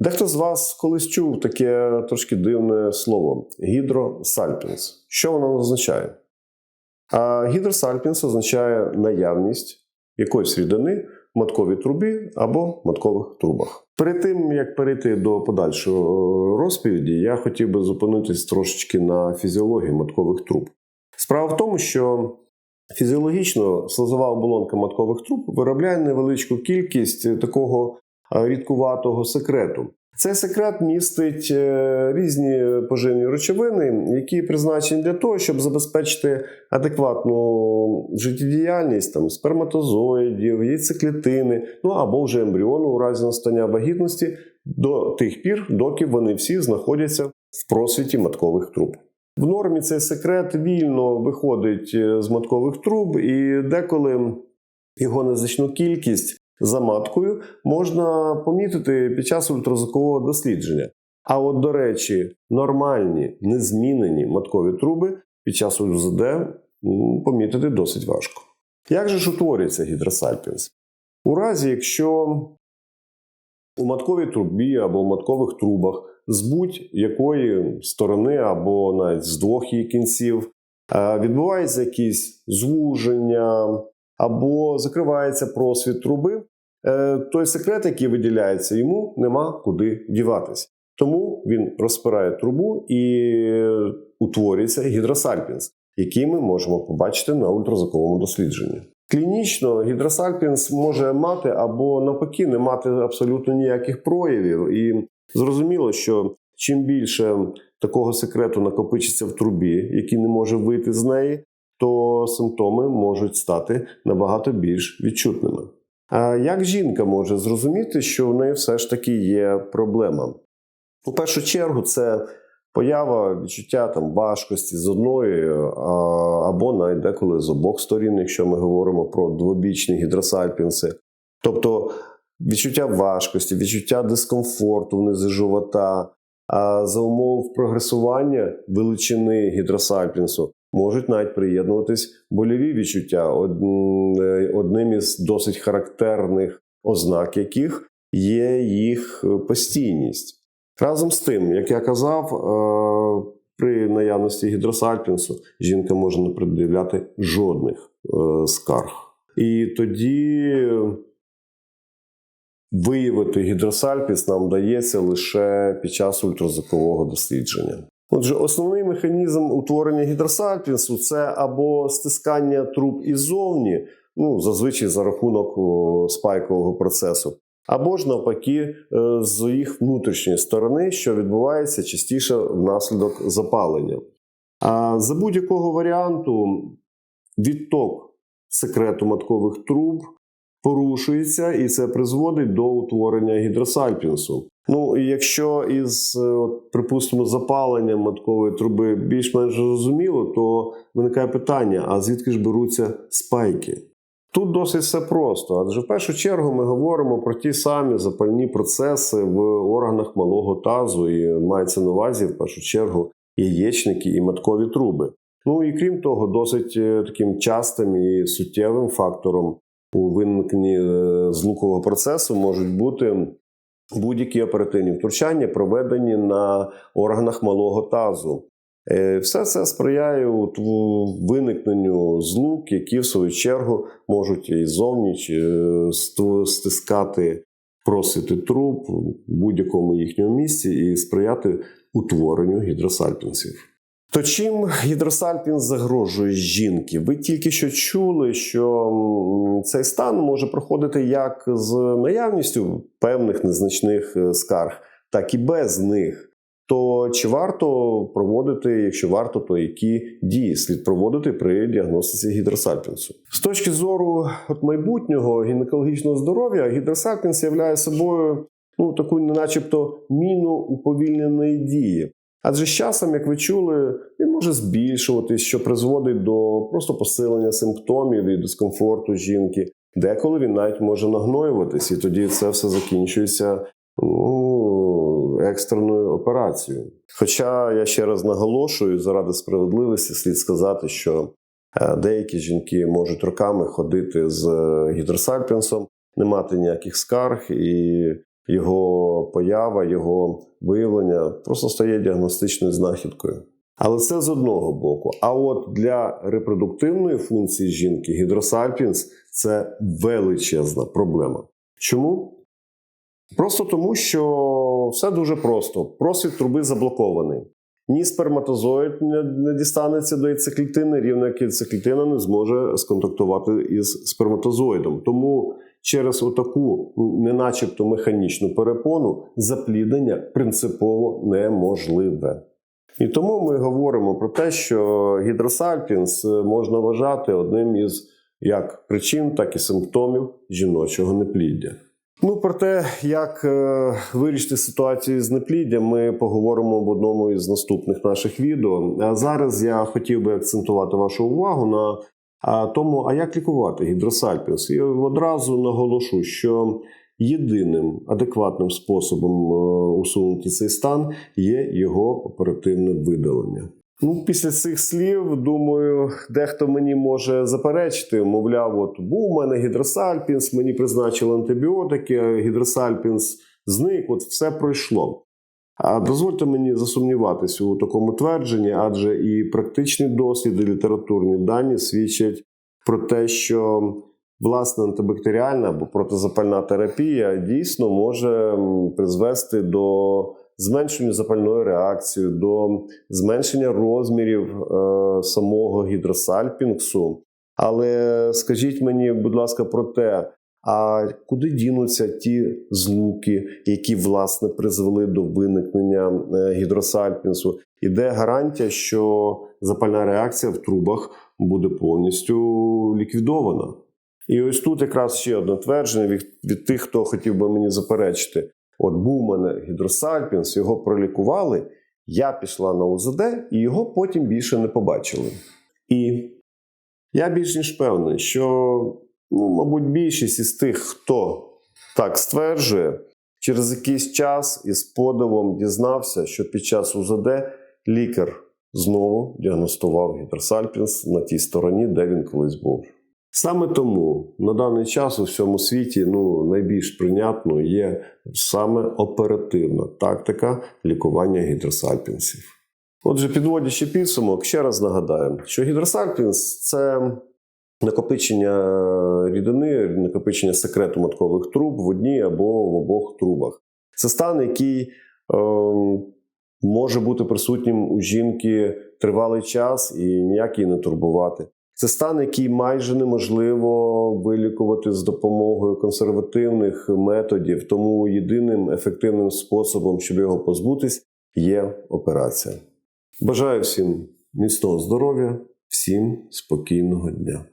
Дехто з вас колись чув таке трошки дивне слово гідросальпінс. Що воно означає? А гідросальпінс означає наявність якоїсь рідини в матковій трубі або маткових трубах. Перед тим як перейти до подальшого розповіді, я хотів би зупинитись трошечки на фізіології маткових труб. Справа в тому, що фізіологічно слизова оболонка маткових труб виробляє невеличку кількість такого рідкуватого секрету. Цей секрет містить е, різні поживні речовини, які призначені для того, щоб забезпечити адекватну життєдіяльність там, сперматозоїдів, яйцеклітини, ну або вже ембріону у разі настання вагітності до тих пір, доки вони всі знаходяться в просвіті маткових труб. В нормі цей секрет вільно виходить е, з маткових труб, і деколи його незначну кількість за маткою можна помітити під час ультразвукового дослідження. А от, до речі, нормальні незмінені маткові труби під час УЗД помітити досить важко. Як же ж утворюється гідросальпінс? У разі, якщо у матковій трубі або в маткових трубах з будь-якої сторони, або навіть з двох її кінців, відбувається якісь звуження, або закривається просвіт труби, е, той секрет, який виділяється, йому нема куди діватись. Тому він розпирає трубу і утворюється гідросальпінс, який ми можемо побачити на ультразвуковому дослідженні. Клінічно гідросальпінс може мати або навпаки не мати абсолютно ніяких проявів. І зрозуміло, що чим більше такого секрету накопичиться в трубі, який не може вийти з неї, то симптоми можуть стати набагато більш відчутними. Як жінка може зрозуміти, що в неї все ж таки є проблема? У першу чергу, це поява відчуття там важкості з одної або навіть деколи з обох сторін, якщо ми говоримо про двобічні гідросальпінси. Тобто відчуття важкості, відчуття дискомфорту внизу живота, а за умов прогресування величини гідросальпінсу можуть навіть приєднуватись больові відчуття, одним із досить характерних ознак яких є їх постійність. Разом з тим, як я казав, е, при наявності гідросальпінсу жінка може не пред'являти жодних е, скарг. І тоді виявити гідросальпіс нам вдається лише під час ультразвукового дослідження. Отже, основний механізм утворення гідросальпінсу це або стискання труб іззовні, ну зазвичай за рахунок спайкового процесу, або ж навпаки, е, з їх внутрішньої сторони, що відбувається частіше внаслідок запалення. А за будь-якого варіанту відток секрету маткових труб порушується, і це призводить до утворення гідросальпінсу. Ну якщо із, е, припустимо, запаленням маткової труби більш-менш зрозуміло, то виникає питання: а звідки ж беруться спайки? Тут досить все просто, адже в першу чергу ми говоримо про ті самі запальні процеси в органах малого тазу, і мається на увазі в першу чергу яєчники і маткові труби. Ну і крім того, досить е, таким частим і суттєвим фактором у виникненні е, злукового процесу можуть бути будь-які оперативні втручання, проведені на органах малого тазу. Е, все це сприяє виникненню злук, які в свою чергу можуть і зовні е, стискати просити труб в будь-якому їхньому місці і сприяти утворенню гідросальпінців. То чим гідросальпін загрожує жінки? Ви тільки що чули, що цей стан може проходити як з наявністю певних незначних е, скарг, так і без них. То чи варто проводити, якщо варто, то які дії слід проводити при діагностиці гідросальпінсу? З точки зору от майбутнього гінекологічного здоров'я, гідросальпінс являє собою ну таку, начебто, міну уповільненої дії. Адже з часом, як ви чули, він може збільшуватись, що призводить до просто посилення симптомів і дискомфорту жінки. Деколи він навіть може нагноюватись, і тоді це все закінчується ну, екстреною операцією. Хоча я ще раз наголошую, заради справедливості слід сказати, що е, деякі жінки можуть роками ходити з гідросальпінсом, не мати ніяких скарг і його поява, його виявлення просто стає діагностичною знахідкою. Але це з одного боку. А от для репродуктивної функції жінки гідросальпінс це величезна проблема. Чому? Просто тому, що все дуже просто. Просвіт труби заблокований. Ні сперматозоїд не, не дістанеться до яйцеклітини, рівно як яйцеклітина не зможе сконтактувати із сперматозоїдом. Тому через отаку, не начебто механічну перепону, запліднення принципово неможливе. І тому ми говоримо про те, що гідросальпінс можна вважати одним із як причин, так і симптомів жіночого непліддя. Ну, про те, як е, вирішити ситуацію з непліддям, ми поговоримо в одному із наступних наших відео. А зараз я хотів би акцентувати вашу увагу на а, тому, а як лікувати гідросальпінс. І одразу наголошу, що єдиним адекватним способом е, усунути цей стан є його оперативне видалення. Ну, після цих слів, думаю, дехто мені може заперечити. Мовляв, от був у мене гідросальпінс, мені призначили антибіотики, гідросальпінс зник, от все пройшло. А дозвольте мені засумніватися у такому твердженні, адже і практичний досвід, і літературні дані свідчать про те, що власне антибактеріальна або протизапальна терапія дійсно може призвести до зменшення запальної реакції, до зменшення розмірів е, самого гідросальпінгсу. Але скажіть мені, будь ласка, про те, а куди дінуться ті злуки, які власне призвели до виникнення е, гідросальпінсу? І де гарантія, що запальна реакція в трубах буде повністю ліквідована? І ось тут якраз ще одне твердження від, від тих, хто хотів би мені заперечити. От був у мене гідросальпінс, його пролікували. Я пішла на УЗД і його потім більше не побачили. І я більш ніж певний, що, ну, мабуть, більшість із тих, хто так стверджує, через якийсь час із подивом дізнався, що під час УЗД лікар знову діагностував гідросальпінс на тій стороні, де він колись був. Саме тому на даний час у всьому світі ну, найбільш прийнятною є саме оперативна тактика лікування гідросальпінсів. Отже, підводячи підсумок, ще раз нагадаю, що гідросальпінс це накопичення рідини, накопичення секрету маткових труб в одній або в обох трубах. Це стан, який е, може бути присутнім у жінки тривалий час і ніяк її не турбувати. Це стан, який майже неможливо вилікувати з допомогою консервативних методів. Тому єдиним ефективним способом, щоб його позбутись, є операція. Бажаю всім міцного здоров'я, всім спокійного дня.